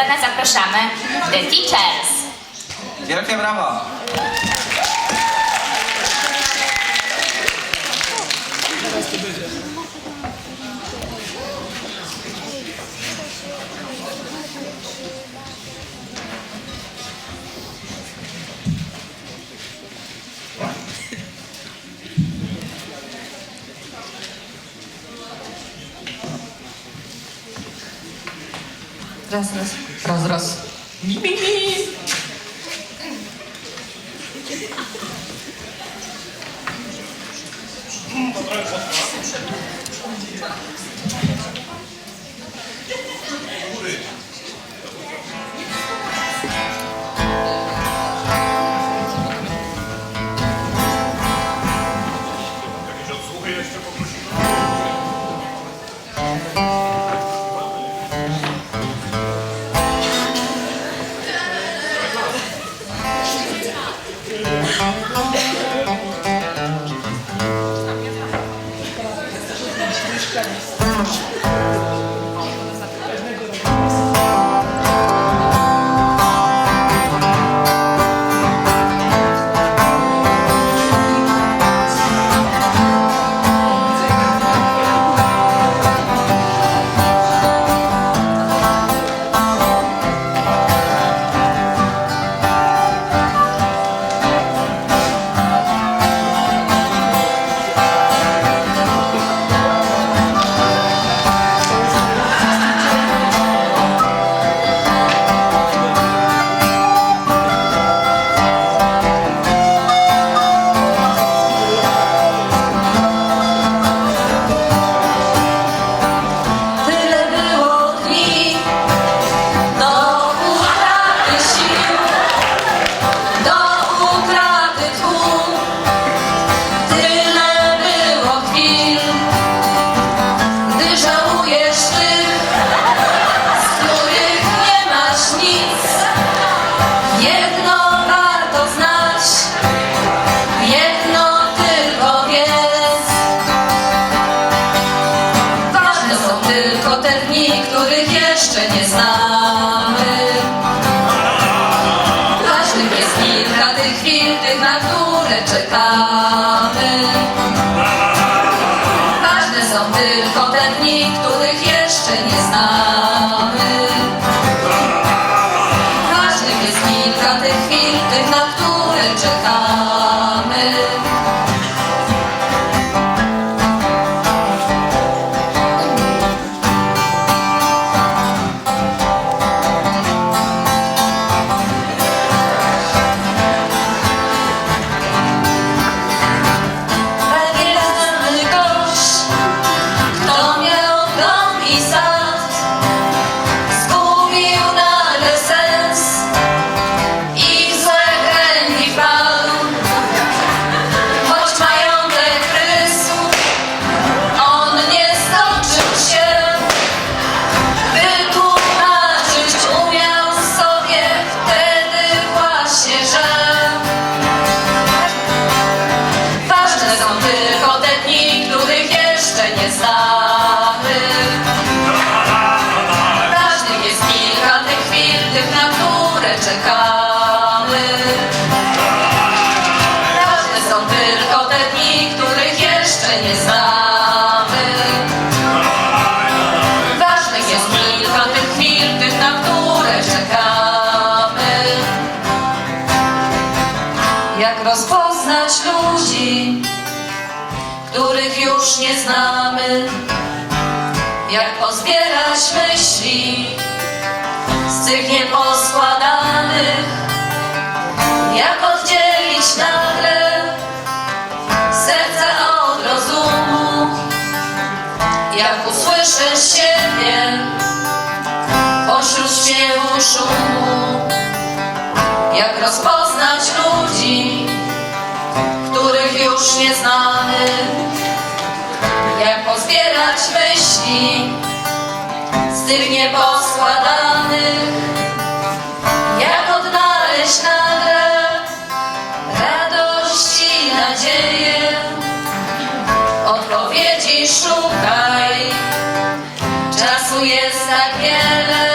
scenę zapraszamy The Teachers. Wielkie brawa! Gracias. Раз, раз. Бі-бі-бі. Capitaliste. Tylko te dni, których jeszcze nie znam. stop. których już nie znamy. Jak pozbierać myśli z tych nieposkładanych, jak oddzielić nagle serca od rozumu, jak usłyszysz siebie pośród śpiewu szumu, jak rozpocząć już nieznany. Jak pozbierać myśli z tych nieposkładanych? Jak odnaleźć nagle radość i nadzieję Odpowiedzi szukaj, czasu jest tak wiele.